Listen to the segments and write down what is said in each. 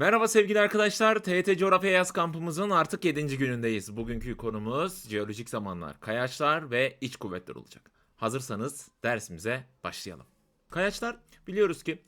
Merhaba sevgili arkadaşlar. TYT Coğrafya Yaz kampımızın artık 7. günündeyiz. Bugünkü konumuz jeolojik zamanlar, kayaçlar ve iç kuvvetler olacak. Hazırsanız dersimize başlayalım. Kayaçlar biliyoruz ki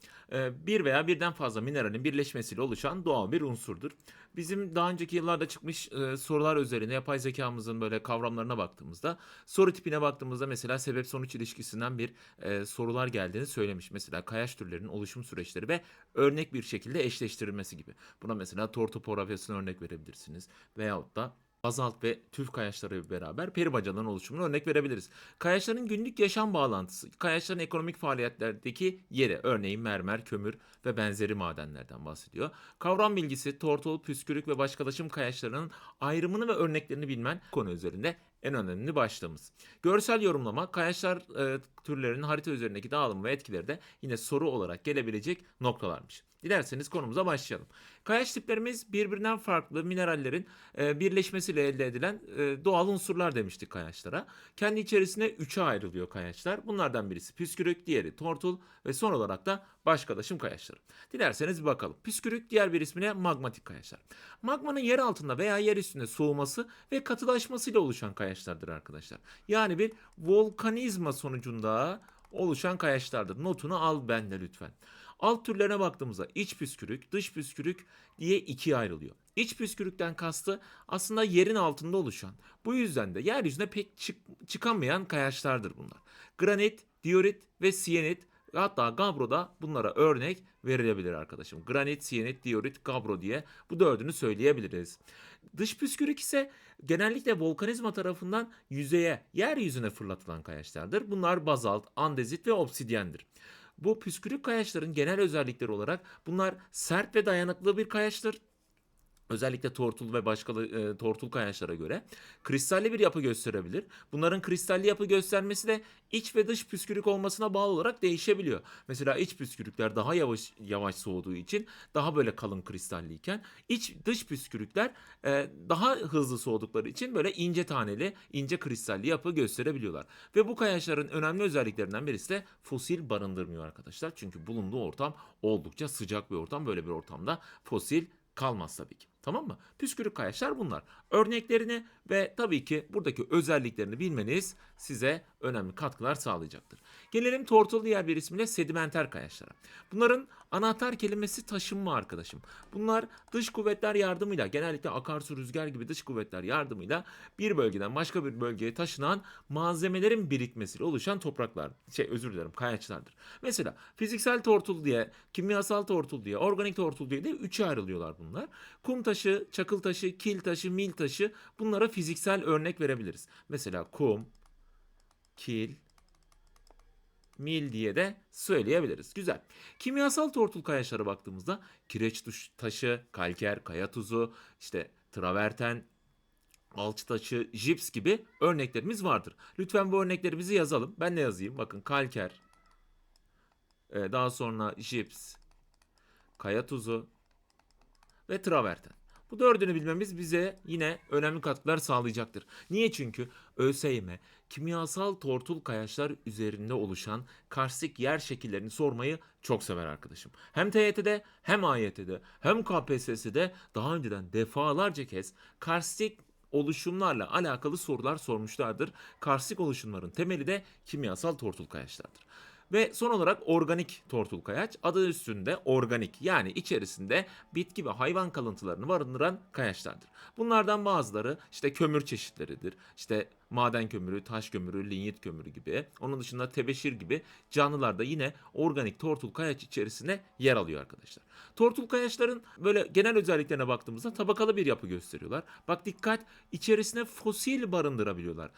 bir veya birden fazla mineralin birleşmesiyle oluşan doğal bir unsurdur. Bizim daha önceki yıllarda çıkmış e, sorular üzerine yapay zekamızın böyle kavramlarına baktığımızda soru tipine baktığımızda mesela sebep sonuç ilişkisinden bir e, sorular geldiğini söylemiş. Mesela kayaç türlerinin oluşum süreçleri ve örnek bir şekilde eşleştirilmesi gibi. Buna mesela tortopografyasını örnek verebilirsiniz veyahut da bazalt ve tüf kayaçları beraber peri bacalarının oluşumunu örnek verebiliriz. Kayaçların günlük yaşam bağlantısı, kayaçların ekonomik faaliyetlerdeki yeri, örneğin mermer, kömür ve benzeri madenlerden bahsediyor. Kavram bilgisi, tortul, püskürük ve başkalaşım kayaçlarının ayrımını ve örneklerini bilmen konu üzerinde en önemli başlığımız. Görsel yorumlama, kayaçlar e, türlerinin harita üzerindeki dağılımı ve etkileri de yine soru olarak gelebilecek noktalarmış. Dilerseniz konumuza başlayalım. Kayaç tiplerimiz birbirinden farklı minerallerin e, birleşmesiyle elde edilen e, doğal unsurlar demiştik kayaçlara. Kendi içerisine üçe ayrılıyor kayaçlar. Bunlardan birisi püskürük, diğeri tortul ve son olarak da başkalaşım kayaçları. Dilerseniz bir bakalım. Püskürük diğer bir ismine magmatik kayaçlar. Magmanın yer altında veya yer üstünde soğuması ve katılaşmasıyla oluşan kayaçlardır arkadaşlar. Yani bir volkanizma sonucunda oluşan kayaçlardır. Notunu al bende lütfen. Alt türlerine baktığımızda iç püskürük, dış püskürük diye ikiye ayrılıyor. İç püskürükten kastı aslında yerin altında oluşan. Bu yüzden de yeryüzüne pek çık- çıkamayan kayaçlardır bunlar. Granit, diorit ve siyenit hatta gabro da bunlara örnek verilebilir arkadaşım. Granit, siyenit, diorit, gabro diye bu dördünü söyleyebiliriz. Dış püskürük ise genellikle volkanizma tarafından yüzeye, yeryüzüne fırlatılan kayaçlardır. Bunlar bazalt, andezit ve obsidyendir. Bu püskürük kayaçların genel özellikleri olarak bunlar sert ve dayanıklı bir kayaçtır. Özellikle tortul ve başka e, tortul kayaçlara göre kristalli bir yapı gösterebilir. Bunların kristalli yapı göstermesi de iç ve dış püskürük olmasına bağlı olarak değişebiliyor. Mesela iç püskürükler daha yavaş yavaş soğuduğu için daha böyle kalın kristalliyken iç dış püskürükler e, daha hızlı soğudukları için böyle ince taneli, ince kristalli yapı gösterebiliyorlar. Ve bu kayaçların önemli özelliklerinden birisi de fosil barındırmıyor arkadaşlar. Çünkü bulunduğu ortam oldukça sıcak bir ortam. Böyle bir ortamda fosil kalmaz tabii ki. Tamam mı? Püskürük kayaçlar bunlar. Örneklerini ve tabii ki buradaki özelliklerini bilmeniz size önemli katkılar sağlayacaktır. Gelelim tortul diğer bir ismiyle sedimenter kayaçlara. Bunların anahtar kelimesi taşınma arkadaşım. Bunlar dış kuvvetler yardımıyla genellikle akarsu rüzgar gibi dış kuvvetler yardımıyla bir bölgeden başka bir bölgeye taşınan malzemelerin birikmesiyle oluşan topraklar. Şey özür dilerim kayaçlardır. Mesela fiziksel tortul diye, kimyasal tortul diye, organik tortul diye de üçe ayrılıyorlar bunlar. Kum taşı, çakıl taşı, kil taşı, mil taşı bunlara fiziksel örnek verebiliriz. Mesela kum, kil, mil diye de söyleyebiliriz. Güzel. Kimyasal tortul kayaçlara baktığımızda kireç taşı, kalker, kaya tuzu, işte traverten, alçı taşı, jips gibi örneklerimiz vardır. Lütfen bu örneklerimizi yazalım. Ben de yazayım. Bakın kalker, e, daha sonra jips, kaya tuzu ve traverten. Bu dördünü bilmemiz bize yine önemli katkılar sağlayacaktır. Niye? Çünkü ÖSYM kimyasal tortul kayaçlar üzerinde oluşan karstik yer şekillerini sormayı çok sever arkadaşım. Hem TYT'de hem AYT'de hem KPSS'de daha önceden defalarca kez karstik oluşumlarla alakalı sorular sormuşlardır. Karstik oluşumların temeli de kimyasal tortul kayaçlardır. Ve son olarak organik tortul kayaç adı üstünde organik yani içerisinde bitki ve hayvan kalıntılarını barındıran kayaçlardır. Bunlardan bazıları işte kömür çeşitleridir. İşte maden kömürü, taş kömürü, linyit kömürü gibi. Onun dışında tebeşir gibi canlılar da yine organik tortul kayaç içerisine yer alıyor arkadaşlar. Tortul kayaçların böyle genel özelliklerine baktığımızda tabakalı bir yapı gösteriyorlar. Bak dikkat içerisine fosil barındırabiliyorlar.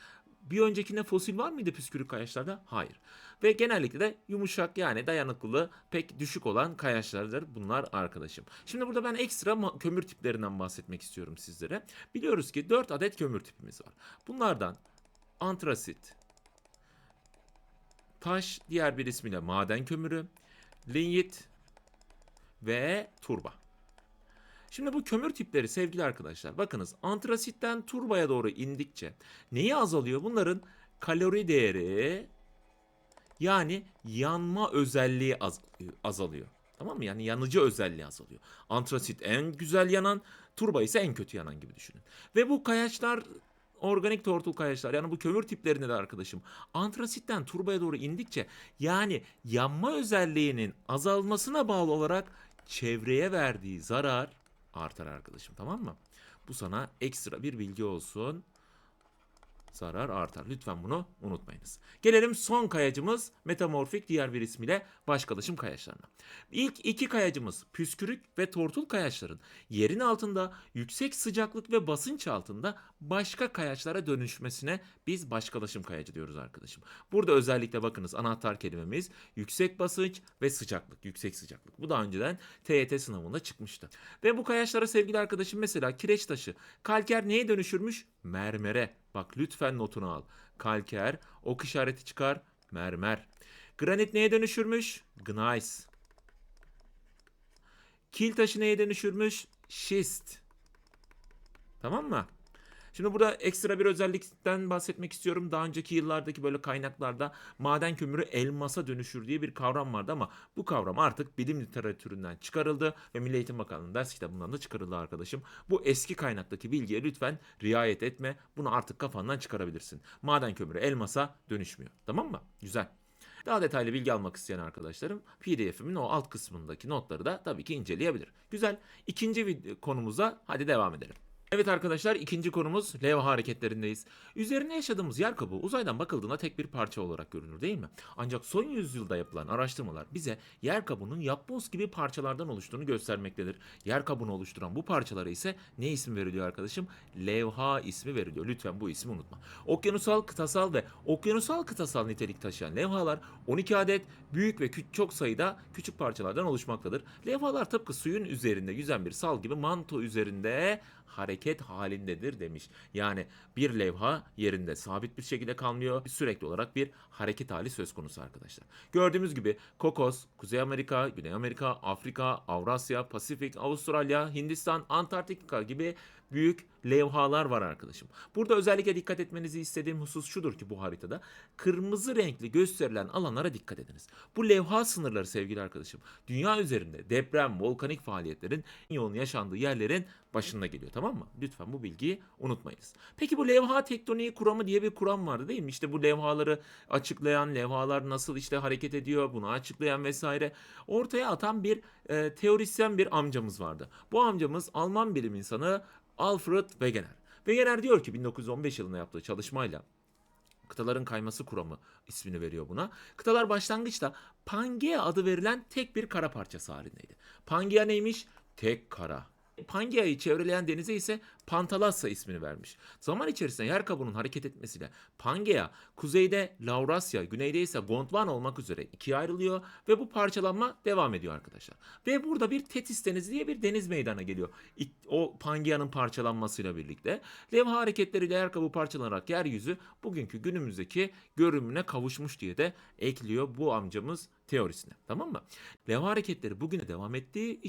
Bir öncekinde fosil var mıydı püskürük kayaçlarda? Hayır. Ve genellikle de yumuşak yani dayanıklılığı pek düşük olan kayaçlardır bunlar arkadaşım. Şimdi burada ben ekstra kömür tiplerinden bahsetmek istiyorum sizlere. Biliyoruz ki 4 adet kömür tipimiz var. Bunlardan antrasit, taş diğer bir ismiyle maden kömürü, linyit ve turba. Şimdi bu kömür tipleri sevgili arkadaşlar bakınız antrasitten turbaya doğru indikçe neyi azalıyor? Bunların kalori değeri yani yanma özelliği az- azalıyor. Tamam mı? Yani yanıcı özelliği azalıyor. Antrasit en güzel yanan, turba ise en kötü yanan gibi düşünün. Ve bu kayaçlar organik tortul kayaçlar yani bu kömür tiplerinde de arkadaşım antrasitten turbaya doğru indikçe yani yanma özelliğinin azalmasına bağlı olarak çevreye verdiği zarar artar arkadaşım tamam mı? Bu sana ekstra bir bilgi olsun zarar artar. Lütfen bunu unutmayınız. Gelelim son kayacımız metamorfik diğer bir ismiyle başkalaşım kayaçlarına. İlk iki kayacımız püskürük ve tortul kayaçların yerin altında yüksek sıcaklık ve basınç altında başka kayaçlara dönüşmesine biz başkalaşım kayacı diyoruz arkadaşım. Burada özellikle bakınız anahtar kelimemiz yüksek basınç ve sıcaklık. Yüksek sıcaklık. Bu daha önceden TYT sınavında çıkmıştı. Ve bu kayaçlara sevgili arkadaşım mesela kireç taşı. Kalker neye dönüşürmüş? Mermere. Bak lütfen notunu al. Kalker, ok işareti çıkar, mermer. Granit neye dönüşürmüş? Gneiss. Kil taşı neye dönüşürmüş? Şist. Tamam mı? Şimdi burada ekstra bir özellikten bahsetmek istiyorum. Daha önceki yıllardaki böyle kaynaklarda maden kömürü elmasa dönüşür diye bir kavram vardı ama bu kavram artık bilim literatüründen çıkarıldı ve Milli Eğitim Bakanlığı'nın ders kitabından da çıkarıldı arkadaşım. Bu eski kaynaktaki bilgiye lütfen riayet etme. Bunu artık kafandan çıkarabilirsin. Maden kömürü elmasa dönüşmüyor. Tamam mı? Güzel. Daha detaylı bilgi almak isteyen arkadaşlarım PDF'imin o alt kısmındaki notları da tabii ki inceleyebilir. Güzel. İkinci konumuza hadi devam edelim. Evet arkadaşlar ikinci konumuz levha hareketlerindeyiz. Üzerine yaşadığımız yer kabuğu uzaydan bakıldığında tek bir parça olarak görünür değil mi? Ancak son yüzyılda yapılan araştırmalar bize yer kabuğunun yapboz gibi parçalardan oluştuğunu göstermektedir. Yer kabuğunu oluşturan bu parçalara ise ne isim veriliyor arkadaşım? Levha ismi veriliyor. Lütfen bu ismi unutma. Okyanusal, kıtasal ve okyanusal kıtasal nitelik taşıyan levhalar 12 adet büyük ve çok sayıda küçük parçalardan oluşmaktadır. Levhalar tıpkı suyun üzerinde yüzen bir sal gibi manto üzerinde hareket halindedir demiş. Yani bir levha yerinde sabit bir şekilde kalmıyor. Sürekli olarak bir hareket hali söz konusu arkadaşlar. Gördüğümüz gibi Kokos, Kuzey Amerika, Güney Amerika, Afrika, Avrasya, Pasifik, Avustralya, Hindistan, Antarktika gibi büyük levhalar var arkadaşım. Burada özellikle dikkat etmenizi istediğim husus şudur ki bu haritada kırmızı renkli gösterilen alanlara dikkat ediniz. Bu levha sınırları sevgili arkadaşım dünya üzerinde deprem, volkanik faaliyetlerin yoğun yaşandığı yerlerin başında geliyor tamam mı? Lütfen bu bilgiyi unutmayınız. Peki bu levha tektoniği kuramı diye bir kuram vardı değil mi? İşte bu levhaları açıklayan, levhalar nasıl işte hareket ediyor bunu açıklayan vesaire ortaya atan bir e, teorisyen bir amcamız vardı. Bu amcamız Alman bilim insanı Alfred Wegener. Wegener diyor ki 1915 yılında yaptığı çalışmayla kıtaların kayması kuramı ismini veriyor buna. Kıtalar başlangıçta Pangea adı verilen tek bir kara parçası halindeydi. Pangea neymiş? Tek kara. Pangea'yı çevreleyen denize ise Pantalassa ismini vermiş. Zaman içerisinde yer kabuğunun hareket etmesiyle Pangea kuzeyde Laurasya, güneyde ise Gondwana olmak üzere ikiye ayrılıyor ve bu parçalanma devam ediyor arkadaşlar. Ve burada bir Tetis denizi diye bir deniz meydana geliyor. O Pangea'nın parçalanmasıyla birlikte levha hareketleriyle yer kabuğu parçalanarak yeryüzü bugünkü günümüzdeki görünümüne kavuşmuş diye de ekliyor bu amcamız teorisine. Tamam mı? Levha hareketleri bugüne devam ettiği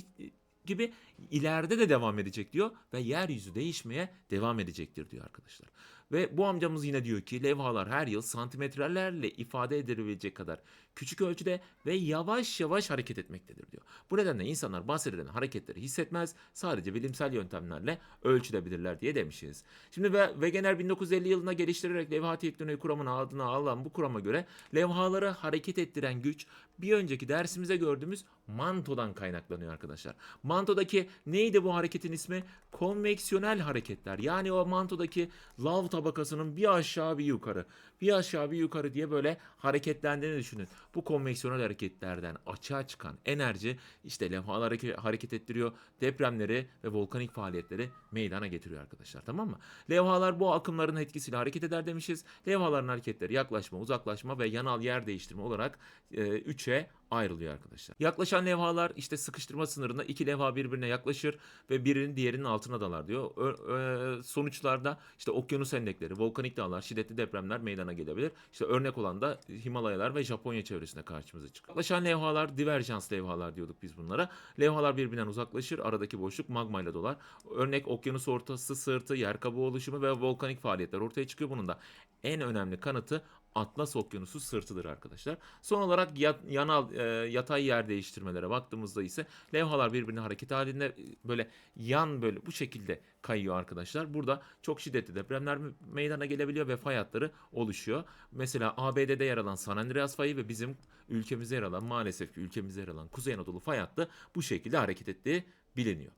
gibi ileride de devam edecek diyor ve yeryüzü değişmeye devam edecektir diyor arkadaşlar. Ve bu amcamız yine diyor ki levhalar her yıl santimetrelerle ifade edilebilecek kadar küçük ölçüde ve yavaş yavaş hareket etmektedir diyor. Bu nedenle insanlar bahsedilen hareketleri hissetmez, sadece bilimsel yöntemlerle ölçülebilirler diye demişiz. Şimdi Wegener 1950 yılında geliştirerek levha teknoloji kuramını adına alan bu kurama göre levhaları hareket ettiren güç bir önceki dersimize gördüğümüz mantodan kaynaklanıyor arkadaşlar. Mantodaki neydi bu hareketin ismi? Konveksiyonel hareketler. Yani o mantodaki lav tabakasının bir aşağı bir yukarı, bir aşağı bir yukarı diye böyle hareketlendiğini düşünün. Bu konveksiyonel hareketlerden açığa çıkan enerji işte levhalar hareket, hareket ettiriyor. Depremleri ve volkanik faaliyetleri meydana getiriyor arkadaşlar tamam mı? Levhalar bu akımların etkisiyle hareket eder demişiz. Levhaların hareketleri yaklaşma, uzaklaşma ve yanal yer değiştirme olarak e, üçe ayrılıyor arkadaşlar. Yaklaşan levhalar işte sıkıştırma sınırında iki levha birbirine yaklaşır ve birinin diğerinin altına dalar diyor. Ö- sonuçlarda işte okyanus endekleri, volkanik dağlar, şiddetli depremler meydana gelebilir. İşte örnek olan da Himalayalar ve Japonya çevresinde karşımıza çıkıyor. Yaklaşan levhalar diverjans levhalar diyorduk biz bunlara. Levhalar birbirinden uzaklaşır. Aradaki boşluk magmayla dolar. Örnek okyanus ortası sırtı, yer kabuğu oluşumu ve volkanik faaliyetler ortaya çıkıyor. Bunun da en önemli kanıtı Atlas Okyanusu sırtıdır arkadaşlar. Son olarak yat, yanal e, yatay yer değiştirmelere baktığımızda ise levhalar birbirine hareket halinde e, böyle yan böyle bu şekilde kayıyor arkadaşlar. Burada çok şiddetli depremler me- meydana gelebiliyor ve fay hatları oluşuyor. Mesela ABD'de yer alan San Andreas fayı ve bizim ülkemizde yer alan maalesef ki ülkemizde yer alan Kuzey Anadolu fay hattı bu şekilde hareket ettiği biliniyor.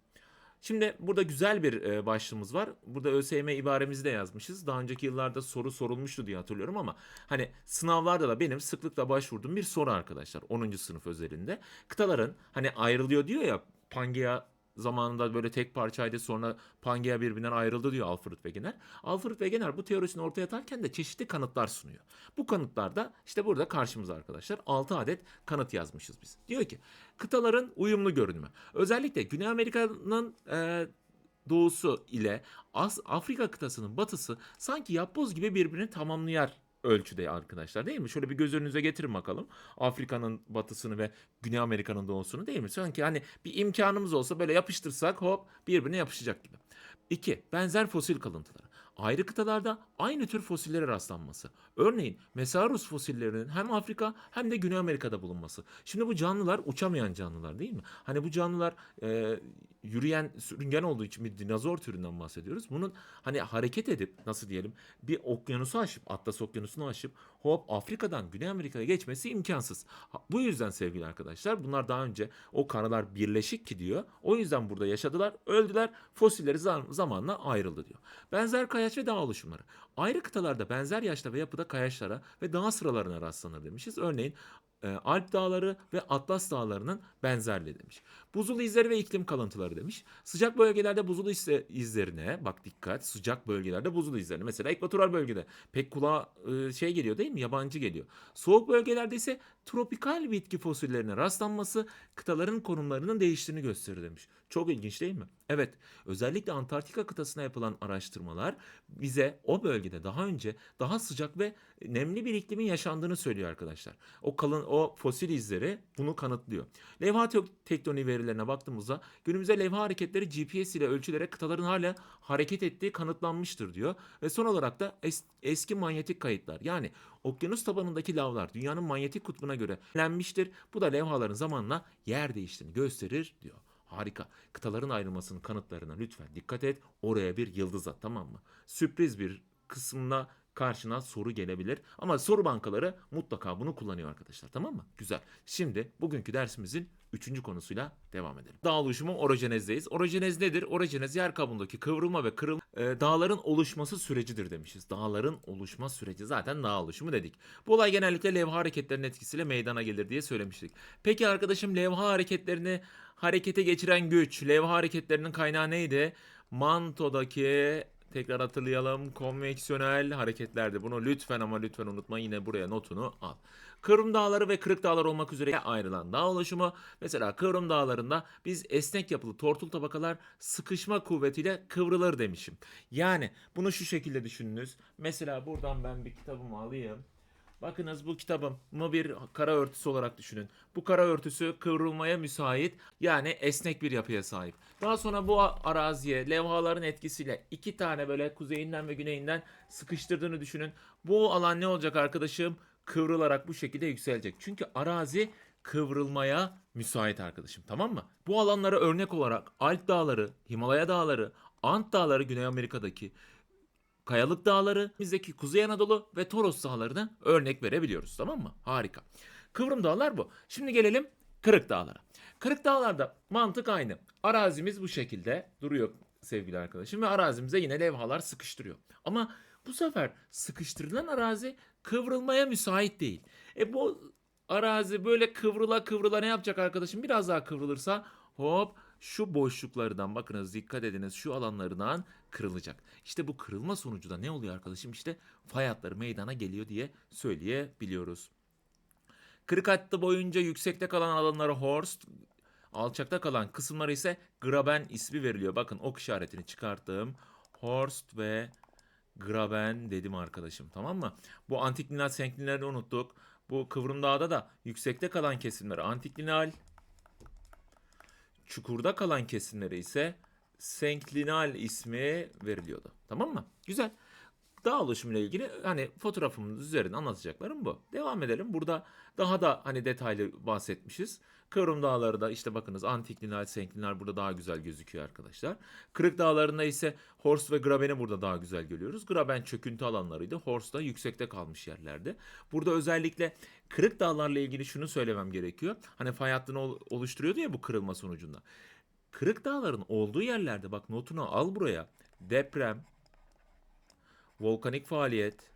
Şimdi burada güzel bir e, başlığımız var. Burada ÖSYM ibaremizi de yazmışız. Daha önceki yıllarda soru sorulmuştu diye hatırlıyorum ama hani sınavlarda da benim sıklıkla başvurduğum bir soru arkadaşlar 10. sınıf özelinde. Kıtaların hani ayrılıyor diyor ya Pangea zamanında böyle tek parçaydı sonra Pangea birbirinden ayrıldı diyor Alfred Wegener. Alfred Wegener bu teorisini ortaya atarken de çeşitli kanıtlar sunuyor. Bu kanıtlarda işte burada karşımıza arkadaşlar 6 adet kanıt yazmışız biz. Diyor ki kıtaların uyumlu görünümü. Özellikle Güney Amerika'nın e, doğusu ile As- Afrika kıtasının batısı sanki yapboz gibi birbirini tamamlayan ölçüde arkadaşlar değil mi? Şöyle bir göz önünüze getirin bakalım. Afrika'nın batısını ve Güney Amerika'nın doğusunu değil mi? Sanki hani bir imkanımız olsa böyle yapıştırsak hop birbirine yapışacak gibi. 2. Benzer fosil kalıntıları. Ayrı kıtalarda aynı tür fosillere rastlanması. Örneğin Mesaurus fosillerinin hem Afrika hem de Güney Amerika'da bulunması. Şimdi bu canlılar uçamayan canlılar değil mi? Hani bu canlılar e, yürüyen sürüngen olduğu için bir dinozor türünden bahsediyoruz. Bunun hani hareket edip nasıl diyelim bir okyanusu aşıp Atlas okyanusunu aşıp hop Afrika'dan Güney Amerika'ya geçmesi imkansız. Bu yüzden sevgili arkadaşlar bunlar daha önce o karalar birleşik ki diyor. O yüzden burada yaşadılar, öldüler, fosilleri zam- zamanla ayrıldı diyor. Benzer kayaç ve dağ oluşumları. Ayrı kıtalarda benzer yaşta ve yapıda kayaçlara ve dağ sıralarına rastlanır demişiz. Örneğin e, Alp dağları ve Atlas dağlarının benzerliği demiş. Buzul izleri ve iklim kalıntıları demiş. Sıcak bölgelerde buzul izle- izlerine bak dikkat sıcak bölgelerde buzul izlerine mesela ekvatoral bölgede pek kulağa e, şey geliyor değil mi yabancı geliyor. Soğuk bölgelerde ise tropikal bitki fosillerine rastlanması kıtaların konumlarının değiştiğini gösterir demiş. Çok ilginç değil mi? Evet, özellikle Antarktika kıtasına yapılan araştırmalar bize o bölgede daha önce daha sıcak ve nemli bir iklimin yaşandığını söylüyor arkadaşlar. O kalın o fosil izleri bunu kanıtlıyor. Levha te- tektoniği verilerine baktığımızda günümüzde levha hareketleri GPS ile ölçülerek kıtaların hala hareket ettiği kanıtlanmıştır diyor. Ve son olarak da es- eski manyetik kayıtlar yani okyanus tabanındaki lavlar dünyanın manyetik kutbuna göre lenmiştir. Bu da levhaların zamanla yer değiştiğini gösterir diyor. Harika. Kıtaların ayrılmasının kanıtlarına lütfen dikkat et. Oraya bir yıldız at tamam mı? Sürpriz bir kısmına karşına soru gelebilir. Ama soru bankaları mutlaka bunu kullanıyor arkadaşlar tamam mı? Güzel. Şimdi bugünkü dersimizin üçüncü konusuyla devam edelim. Dağ oluşumu orojenezdeyiz. Orojenez nedir? Orojenez yer kabuğundaki kıvrılma ve kırılma e, dağların oluşması sürecidir demişiz. Dağların oluşma süreci zaten dağ oluşumu dedik. Bu olay genellikle levha hareketlerinin etkisiyle meydana gelir diye söylemiştik. Peki arkadaşım levha hareketlerini harekete geçiren güç, levha hareketlerinin kaynağı neydi? Mantodaki tekrar hatırlayalım konveksiyonel hareketlerdi. Bunu lütfen ama lütfen unutma yine buraya notunu al. Kıvrım dağları ve kırık dağlar olmak üzere ayrılan dağ oluşumu. Mesela kıvrım dağlarında biz esnek yapılı tortul tabakalar sıkışma kuvvetiyle kıvrılır demişim. Yani bunu şu şekilde düşününüz. Mesela buradan ben bir kitabımı alayım. Bakınız bu kitabımı bir kara örtüsü olarak düşünün. Bu kara örtüsü kıvrılmaya müsait yani esnek bir yapıya sahip. Daha sonra bu araziye levhaların etkisiyle iki tane böyle kuzeyinden ve güneyinden sıkıştırdığını düşünün. Bu alan ne olacak arkadaşım? Kıvrılarak bu şekilde yükselecek. Çünkü arazi kıvrılmaya müsait arkadaşım tamam mı? Bu alanlara örnek olarak Alp Dağları, Himalaya Dağları, Ant Dağları Güney Amerika'daki Kayalık Dağları, bizdeki Kuzey Anadolu ve Toros Dağları'na örnek verebiliyoruz. Tamam mı? Harika. Kıvrım dağlar bu. Şimdi gelelim Kırık Dağlara. Kırık Dağlar'da mantık aynı. Arazimiz bu şekilde duruyor sevgili arkadaşım ve arazimize yine levhalar sıkıştırıyor. Ama bu sefer sıkıştırılan arazi kıvrılmaya müsait değil. E bu arazi böyle kıvrıla kıvrıla ne yapacak arkadaşım? Biraz daha kıvrılırsa hop şu boşluklardan bakınız dikkat ediniz şu alanlarından kırılacak. İşte bu kırılma sonucu da ne oluyor arkadaşım? İşte fay hatları meydana geliyor diye söyleyebiliyoruz. Kırık hattı boyunca yüksekte kalan alanlara Horst, alçakta kalan kısımlara ise Graben ismi veriliyor. Bakın ok işaretini çıkarttım. Horst ve Graben dedim arkadaşım tamam mı? Bu antiklinal senklinal'i unuttuk. Bu kıvrım dağda da yüksekte kalan kesimlere antiklinal, çukurda kalan kesimlere ise senklinal ismi veriliyordu. Tamam mı? Güzel. Dağ oluşumuyla ilgili hani fotoğrafımız üzerinde anlatacaklarım bu. Devam edelim. Burada daha da hani detaylı bahsetmişiz. Kıvrım dağları da işte bakınız antiklinal, senklinal burada daha güzel gözüküyor arkadaşlar. Kırık dağlarında ise Horst ve Graben'i burada daha güzel görüyoruz. Graben çöküntü alanlarıydı. Horst da yüksekte kalmış yerlerde. Burada özellikle kırık dağlarla ilgili şunu söylemem gerekiyor. Hani fay hattını ol- oluşturuyordu ya bu kırılma sonucunda. Kırık dağların olduğu yerlerde bak notunu al buraya. Deprem, volkanik faaliyet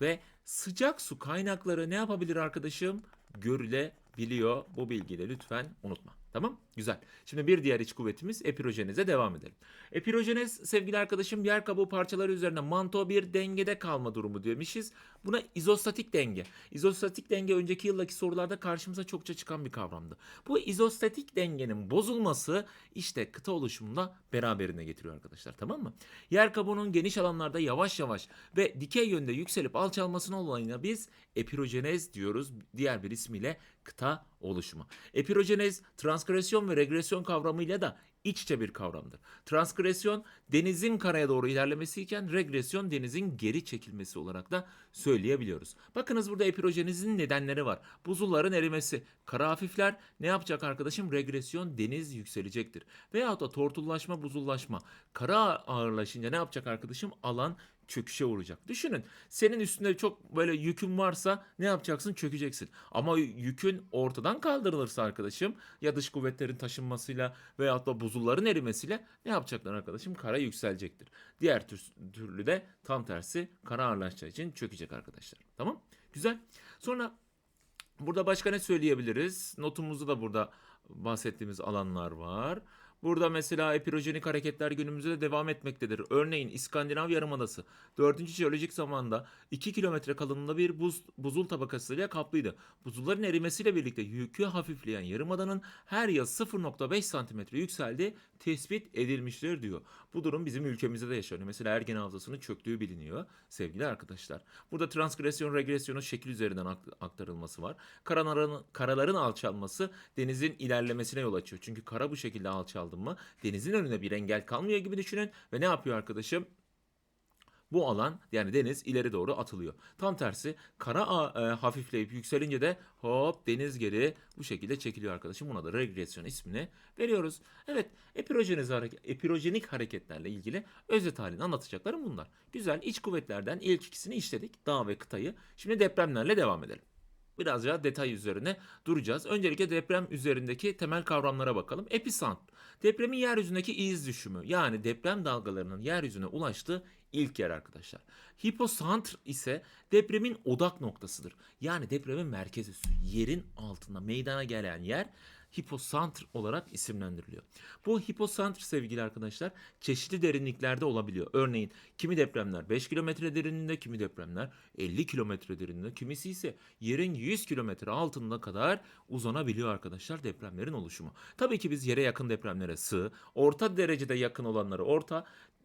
ve sıcak su kaynakları ne yapabilir arkadaşım? Görülebiliyor. Bu bilgiyi de lütfen unutma. Tamam? Güzel. Şimdi bir diğer iç kuvvetimiz epirojenize devam edelim. Epirojenez sevgili arkadaşım yer kabuğu parçaları üzerine manto bir dengede kalma durumu demişiz. Buna izostatik denge. İzostatik denge önceki yıldaki sorularda karşımıza çokça çıkan bir kavramdı. Bu izostatik dengenin bozulması işte kıta oluşumunda beraberine getiriyor arkadaşlar tamam mı? Yer kabuğunun geniş alanlarda yavaş yavaş ve dikey yönde yükselip alçalmasının olayına biz epirojenez diyoruz. Diğer bir ismiyle kıta oluşumu. Epirojenez transgresyon ve regresyon kavramıyla da iç içe bir kavramdır. Transgresyon denizin karaya doğru ilerlemesiyken regresyon denizin geri çekilmesi olarak da söyleyebiliyoruz. Bakınız burada epirojenizin nedenleri var. Buzulların erimesi. Kara hafifler ne yapacak arkadaşım? Regresyon deniz yükselecektir. Veyahut da tortullaşma, buzullaşma. Kara ağırlaşınca ne yapacak arkadaşım? Alan çöküşe uğrayacak. Düşünün senin üstünde çok böyle yükün varsa ne yapacaksın? Çökeceksin. Ama yükün ortadan kaldırılırsa arkadaşım ya dış kuvvetlerin taşınmasıyla veyahut da buzulların erimesiyle ne yapacaklar arkadaşım? Kara yükselecektir. Diğer tür, türlü de tam tersi kara ağırlaşacağı için çökecek arkadaşlar. Tamam? Güzel. Sonra burada başka ne söyleyebiliriz? Notumuzda da burada bahsettiğimiz alanlar var. Burada mesela epirojenik hareketler günümüzde de devam etmektedir. Örneğin İskandinav Yarımadası 4. jeolojik zamanda 2 kilometre kalınlığında bir buz, buzul tabakasıyla kaplıydı. Buzulların erimesiyle birlikte yükü hafifleyen yarımadanın her yıl 0.5 santimetre yükseldiği tespit edilmiştir diyor. Bu durum bizim ülkemizde de yaşanıyor. Mesela Ergen Havzası'nın çöktüğü biliniyor sevgili arkadaşlar. Burada transgresyon regresyonun şekil üzerinden akt- aktarılması var. Karaların, karaların alçalması denizin ilerlemesine yol açıyor. Çünkü kara bu şekilde alçaldı mı denizin önüne bir engel kalmıyor gibi düşünün. Ve ne yapıyor arkadaşım? Bu alan yani deniz ileri doğru atılıyor. Tam tersi kara e, hafifleyip yükselince de hop deniz geri bu şekilde çekiliyor arkadaşım. Buna da regresyon ismini veriyoruz. Evet epirojeniz hareket, epirojenik hareketlerle ilgili özet halini anlatacaklarım bunlar. Güzel iç kuvvetlerden ilk ikisini işledik. Dağ ve kıtayı. Şimdi depremlerle devam edelim. Birazca detay üzerine duracağız. Öncelikle deprem üzerindeki temel kavramlara bakalım. Episant, depremin yeryüzündeki iz düşümü yani deprem dalgalarının yeryüzüne ulaştığı ilk yer arkadaşlar. Hiposantr ise depremin odak noktasıdır. Yani depremin merkez üssü, yerin altında meydana gelen yer hiposantr olarak isimlendiriliyor. Bu hiposantr sevgili arkadaşlar çeşitli derinliklerde olabiliyor. Örneğin kimi depremler 5 kilometre derinliğinde, kimi depremler 50 kilometre derinliğinde, kimisi ise yerin 100 kilometre altında kadar uzanabiliyor arkadaşlar depremlerin oluşumu. Tabii ki biz yere yakın depremlere sığ, orta derecede yakın olanları orta,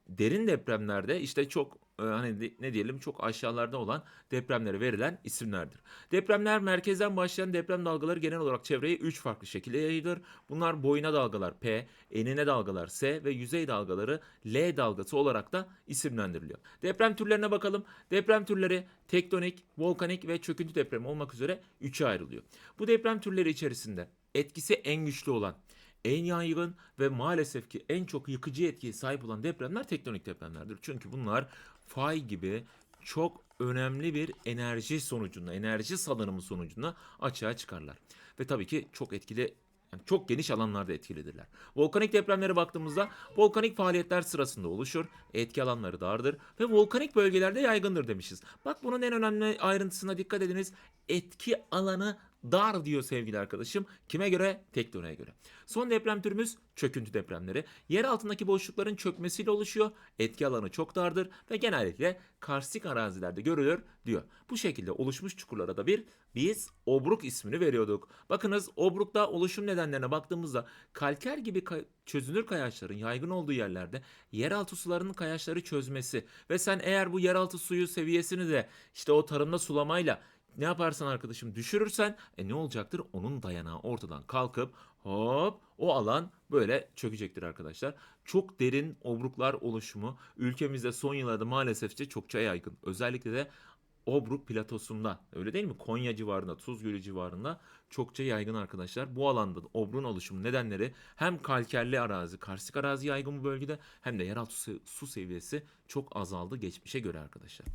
derin depremlerde işte çok e, hani ne diyelim çok aşağılarda olan depremlere verilen isimlerdir. Depremler merkezden başlayan deprem dalgaları genel olarak çevreye 3 farklı şekilde yayılır. Bunlar boyuna dalgalar P, enine dalgalar S ve yüzey dalgaları L dalgası olarak da isimlendiriliyor. Deprem türlerine bakalım. Deprem türleri tektonik, volkanik ve çöküntü depremi olmak üzere 3'e ayrılıyor. Bu deprem türleri içerisinde etkisi en güçlü olan en yaygın ve maalesef ki en çok yıkıcı etkiye sahip olan depremler tektonik depremlerdir. Çünkü bunlar fay gibi çok önemli bir enerji sonucunda, enerji salınımı sonucunda açığa çıkarlar. Ve tabii ki çok etkili yani çok geniş alanlarda etkilidirler. Volkanik depremlere baktığımızda volkanik faaliyetler sırasında oluşur, etki alanları dardır ve volkanik bölgelerde yaygındır demişiz. Bak bunun en önemli ayrıntısına dikkat ediniz. Etki alanı dar diyor sevgili arkadaşım. Kime göre? Tektoniğe göre. Son deprem türümüz çöküntü depremleri. Yer altındaki boşlukların çökmesiyle oluşuyor. Etki alanı çok dardır ve genellikle karstik arazilerde görülür diyor. Bu şekilde oluşmuş çukurlara da bir biz obruk ismini veriyorduk. Bakınız obrukta oluşum nedenlerine baktığımızda kalker gibi ka- çözünür kayaçların yaygın olduğu yerlerde yeraltı sularının kayaçları çözmesi ve sen eğer bu yeraltı suyu seviyesini de işte o tarımda sulamayla ne yaparsan arkadaşım düşürürsen e ne olacaktır? Onun dayanağı ortadan kalkıp hop o alan böyle çökecektir arkadaşlar. Çok derin obruklar oluşumu ülkemizde son yıllarda maalesefçe çokça yaygın. Özellikle de Obruk platosunda öyle değil mi? Konya civarında, Tuz Gölü civarında çokça yaygın arkadaşlar. Bu alanda obrun oluşumu nedenleri hem kalkerli arazi, karstik arazi yaygın bu bölgede hem de yeraltı su seviyesi çok azaldı geçmişe göre arkadaşlar.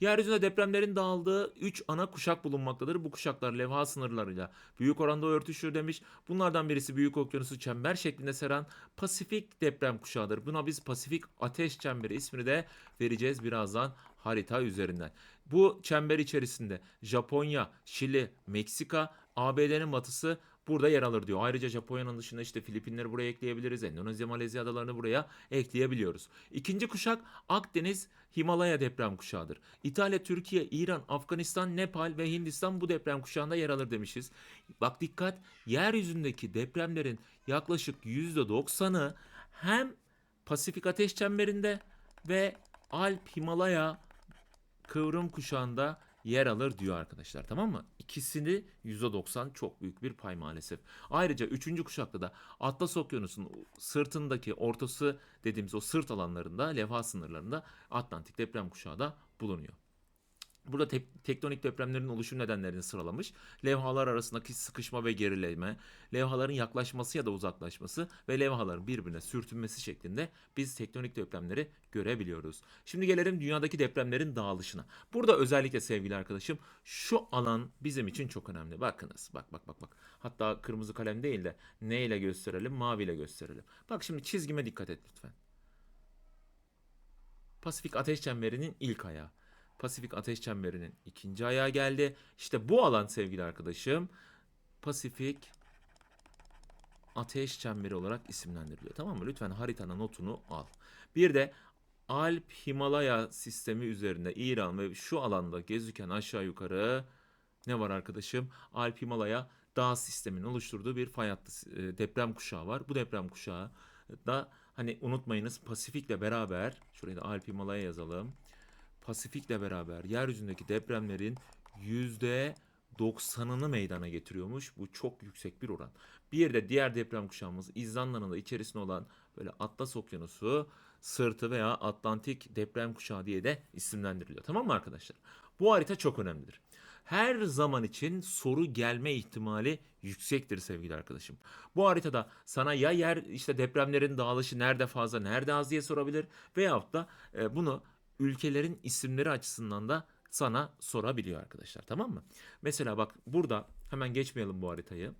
Yeryüzünde depremlerin dağıldığı 3 ana kuşak bulunmaktadır. Bu kuşaklar levha sınırlarıyla büyük oranda örtüşür demiş. Bunlardan birisi Büyük Okyanusu çember şeklinde seran Pasifik deprem kuşağıdır. Buna biz Pasifik Ateş Çemberi ismini de vereceğiz birazdan harita üzerinden. Bu çember içerisinde Japonya, Şili, Meksika, ABD'nin batısı burada yer alır diyor. Ayrıca Japonya'nın dışında işte Filipinleri buraya ekleyebiliriz. Endonezya, Malezya adalarını buraya ekleyebiliyoruz. İkinci kuşak Akdeniz, Himalaya deprem kuşağıdır. İtalya, Türkiye, İran, Afganistan, Nepal ve Hindistan bu deprem kuşağında yer alır demişiz. Bak dikkat, yeryüzündeki depremlerin yaklaşık %90'ı hem Pasifik Ateş Çemberi'nde ve Alp, Himalaya kıvrım kuşağında yer alır diyor arkadaşlar tamam mı? İkisini %90 çok büyük bir pay maalesef. Ayrıca üçüncü kuşakta da Atlas Okyanusu'nun sırtındaki ortası dediğimiz o sırt alanlarında levha sınırlarında Atlantik deprem kuşağı da bulunuyor. Burada tek- tektonik depremlerin oluşum nedenlerini sıralamış. Levhalar arasındaki sıkışma ve gerileme, levhaların yaklaşması ya da uzaklaşması ve levhaların birbirine sürtünmesi şeklinde biz tektonik depremleri görebiliyoruz. Şimdi gelelim dünyadaki depremlerin dağılışına. Burada özellikle sevgili arkadaşım şu alan bizim için çok önemli. Bakınız bak bak bak bak. Hatta kırmızı kalem değil de ne ile gösterelim mavi ile gösterelim. Bak şimdi çizgime dikkat et lütfen. Pasifik Ateş Çemberi'nin ilk ayağı. Pasifik Ateş Çemberi'nin ikinci ayağı geldi. İşte bu alan sevgili arkadaşım Pasifik Ateş Çemberi olarak isimlendiriliyor. Tamam mı? Lütfen haritanın notunu al. Bir de Alp Himalaya sistemi üzerinde İran ve şu alanda gezirken aşağı yukarı ne var arkadaşım? Alp Himalaya dağ sisteminin oluşturduğu bir fay hattı e, deprem kuşağı var. Bu deprem kuşağı da hani unutmayınız Pasifik'le beraber şurayı da Alp Himalaya yazalım. Pasifik'le beraber yeryüzündeki depremlerin yüzde 90'ını meydana getiriyormuş. Bu çok yüksek bir oran. Bir de diğer deprem kuşağımız İzlanda'nın da içerisinde olan böyle Atlas Okyanusu sırtı veya Atlantik deprem kuşağı diye de isimlendiriliyor. Tamam mı arkadaşlar? Bu harita çok önemlidir. Her zaman için soru gelme ihtimali yüksektir sevgili arkadaşım. Bu haritada sana ya yer işte depremlerin dağılışı nerede fazla nerede az diye sorabilir veyahut da e, bunu ülkelerin isimleri açısından da sana sorabiliyor arkadaşlar tamam mı? Mesela bak burada hemen geçmeyelim bu haritayı.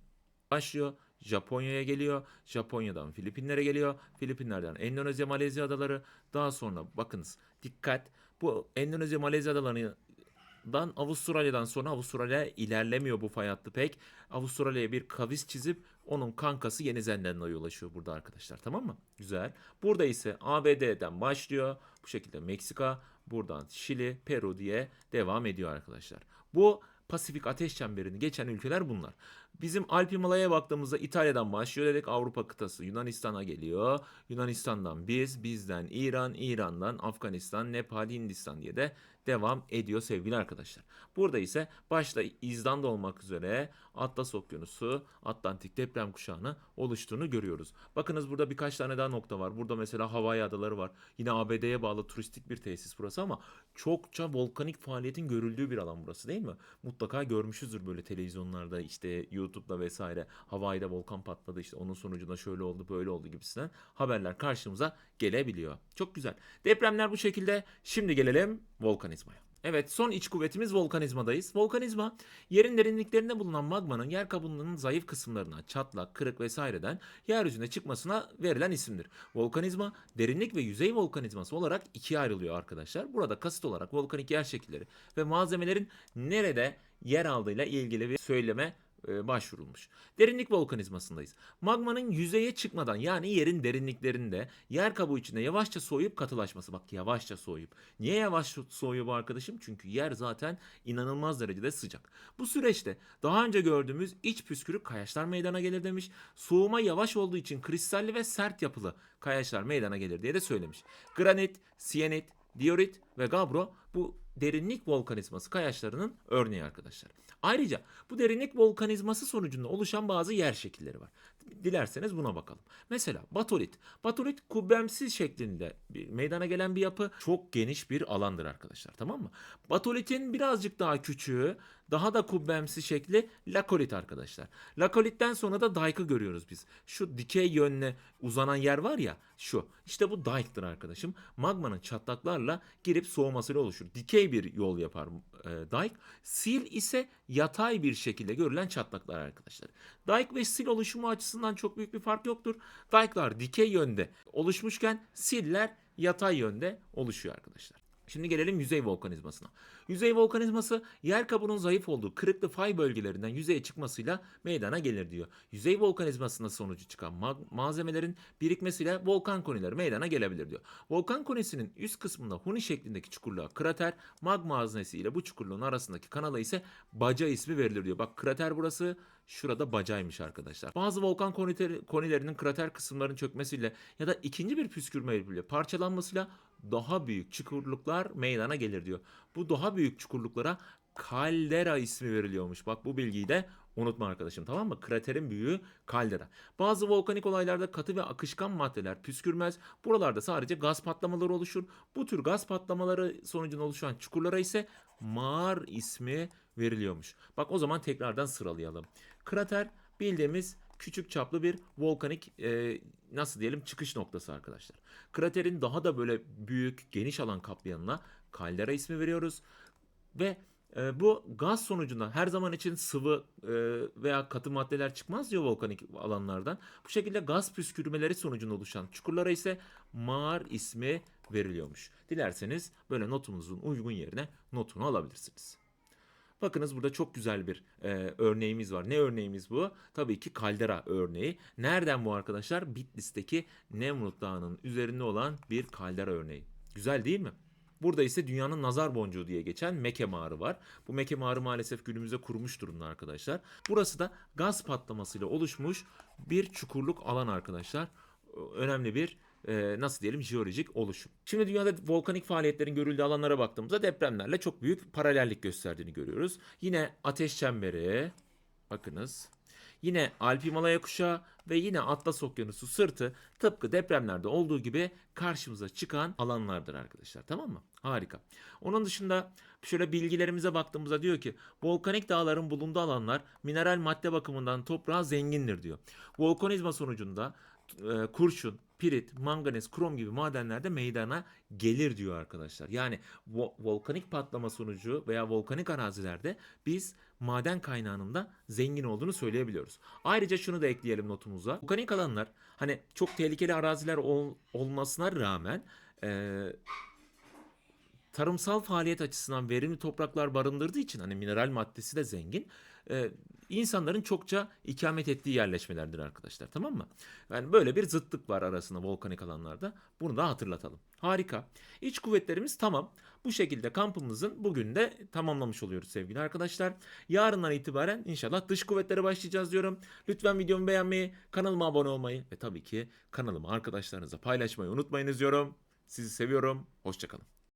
Başlıyor Japonya'ya geliyor. Japonya'dan Filipinlere geliyor. Filipinlerden Endonezya, Malezya adaları. Daha sonra bakınız dikkat bu Endonezya, Malezya adalarından Avustralya'dan sonra Avustralya ilerlemiyor bu fay hattı pek. Avustralya'ya bir kavis çizip onun kankası Yeni Zelanda'ya ulaşıyor burada arkadaşlar tamam mı? Güzel. Burada ise ABD'den başlıyor. Bu şekilde Meksika, buradan Şili, Peru diye devam ediyor arkadaşlar. Bu Pasifik Ateş Çemberi'ni geçen ülkeler bunlar. Bizim Alp Himalaya'ya baktığımızda İtalya'dan başlıyor dedik Avrupa kıtası Yunanistan'a geliyor. Yunanistan'dan biz, bizden İran, İran'dan Afganistan, Nepal, Hindistan diye de devam ediyor sevgili arkadaşlar. Burada ise başta İzlanda olmak üzere Atlas Okyanusu, Atlantik deprem kuşağını oluştuğunu görüyoruz. Bakınız burada birkaç tane daha nokta var. Burada mesela Hawaii adaları var. Yine ABD'ye bağlı turistik bir tesis burası ama çokça volkanik faaliyetin görüldüğü bir alan burası değil mi? Mutlaka görmüşüzdür böyle televizyonlarda işte YouTube'da vesaire. Hawaii'de volkan patladı işte onun sonucunda şöyle oldu böyle oldu gibisinden haberler karşımıza gelebiliyor. Çok güzel. Depremler bu şekilde. Şimdi gelelim volkanizmaya. Evet son iç kuvvetimiz volkanizmadayız. Volkanizma yerin derinliklerinde bulunan magmanın yer kabuğunun zayıf kısımlarına çatlak, kırık vesaireden yeryüzüne çıkmasına verilen isimdir. Volkanizma derinlik ve yüzey volkanizması olarak ikiye ayrılıyor arkadaşlar. Burada kasıt olarak volkanik yer şekilleri ve malzemelerin nerede yer aldığıyla ilgili bir söyleme e, başvurulmuş. Derinlik volkanizmasındayız. Magmanın yüzeye çıkmadan yani yerin derinliklerinde yer kabuğu içinde yavaşça soğuyup katılaşması. Bak yavaşça soğuyup. Niye yavaş soğuyor bu arkadaşım? Çünkü yer zaten inanılmaz derecede sıcak. Bu süreçte daha önce gördüğümüz iç püskürük kayaçlar meydana gelir demiş. Soğuma yavaş olduğu için kristalli ve sert yapılı kayaçlar meydana gelir diye de söylemiş. Granit, siyenit, diorit ve gabro bu derinlik volkanizması kayaçlarının örneği arkadaşlar. Ayrıca bu derinlik volkanizması sonucunda oluşan bazı yer şekilleri var. Dilerseniz buna bakalım. Mesela batolit. Batolit kubbemsi şeklinde bir meydana gelen bir yapı. Çok geniş bir alandır arkadaşlar tamam mı? Batolitin birazcık daha küçüğü, daha da kubbemsi şekli lakolit arkadaşlar. Lakolitten sonra da dike'ı görüyoruz biz. Şu dikey yönle uzanan yer var ya şu. İşte bu dike'dır arkadaşım. Magmanın çatlaklarla girip soğumasıyla oluşur. Dikey bir yol yapar e, dike. Sil ise yatay bir şekilde görülen çatlaklar arkadaşlar. Dike ve sil oluşumu açısından çok büyük bir fark yoktur. Dike'lar dikey yönde oluşmuşken siller yatay yönde oluşuyor arkadaşlar. Şimdi gelelim yüzey volkanizmasına. Yüzey volkanizması yer kabuğunun zayıf olduğu kırıklı fay bölgelerinden yüzeye çıkmasıyla meydana gelir diyor. Yüzey volkanizmasında sonucu çıkan ma- malzemelerin birikmesiyle volkan konileri meydana gelebilir diyor. Volkan konisinin üst kısmında huni şeklindeki çukurluğa krater, magma haznesi ile bu çukurluğun arasındaki kanala ise baca ismi verilir diyor. Bak krater burası, Şurada bacaymış arkadaşlar. Bazı volkan koniter- konilerinin krater kısımlarının çökmesiyle ya da ikinci bir püskürmeyle parçalanmasıyla daha büyük çukurluklar meydana gelir diyor. Bu daha büyük çukurluklara kaldera ismi veriliyormuş. Bak bu bilgiyi de unutma arkadaşım tamam mı? Kraterin büyüğü kaldera. Bazı volkanik olaylarda katı ve akışkan maddeler püskürmez. Buralarda sadece gaz patlamaları oluşur. Bu tür gaz patlamaları sonucunda oluşan çukurlara ise mağar ismi veriliyormuş. Bak o zaman tekrardan sıralayalım. Krater bildiğimiz küçük çaplı bir volkanik e, nasıl diyelim çıkış noktası arkadaşlar. Kraterin daha da böyle büyük geniş alan kaplayanına kaldera ismi veriyoruz. Ve e, bu gaz sonucunda her zaman için sıvı e, veya katı maddeler çıkmaz diyor volkanik alanlardan. Bu şekilde gaz püskürmeleri sonucunda oluşan çukurlara ise mağar ismi veriliyormuş. Dilerseniz böyle notumuzun uygun yerine notunu alabilirsiniz. Bakınız burada çok güzel bir e, örneğimiz var. Ne örneğimiz bu? Tabii ki kaldera örneği. Nereden bu arkadaşlar? Bitlis'teki Nemrut Dağı'nın üzerinde olan bir kaldera örneği. Güzel değil mi? Burada ise dünyanın nazar boncuğu diye geçen Meke Mağarı var. Bu Meke Mağarı maalesef günümüzde kurumuş durumda arkadaşlar. Burası da gaz patlamasıyla oluşmuş bir çukurluk alan arkadaşlar. Önemli bir e, nasıl diyelim jeolojik oluşum. Şimdi dünyada volkanik faaliyetlerin görüldüğü alanlara baktığımızda depremlerle çok büyük paralellik gösterdiğini görüyoruz. Yine ateş çemberi bakınız. Yine Alp Himalaya kuşağı ve yine Atlas Okyanusu sırtı tıpkı depremlerde olduğu gibi karşımıza çıkan alanlardır arkadaşlar. Tamam mı? Harika. Onun dışında şöyle bilgilerimize baktığımızda diyor ki volkanik dağların bulunduğu alanlar mineral madde bakımından toprağa zengindir diyor. Volkanizma sonucunda e, kurşun, pirit, manganiz, krom gibi madenler de meydana gelir diyor arkadaşlar. Yani vo- volkanik patlama sonucu veya volkanik arazilerde biz maden kaynağının da zengin olduğunu söyleyebiliyoruz. Ayrıca şunu da ekleyelim notumuza. Volkanik alanlar hani çok tehlikeli araziler ol- olmasına rağmen e, tarımsal faaliyet açısından verimli topraklar barındırdığı için hani mineral maddesi de zengin. E, insanların çokça ikamet ettiği yerleşmelerdir arkadaşlar tamam mı? Yani böyle bir zıtlık var arasında volkanik alanlarda. Bunu da hatırlatalım. Harika. İç kuvvetlerimiz tamam. Bu şekilde kampımızın bugün de tamamlamış oluyoruz sevgili arkadaşlar. Yarından itibaren inşallah dış kuvvetlere başlayacağız diyorum. Lütfen videomu beğenmeyi, kanalıma abone olmayı ve tabii ki kanalımı arkadaşlarınızla paylaşmayı unutmayınız diyorum. Sizi seviyorum. Hoşçakalın.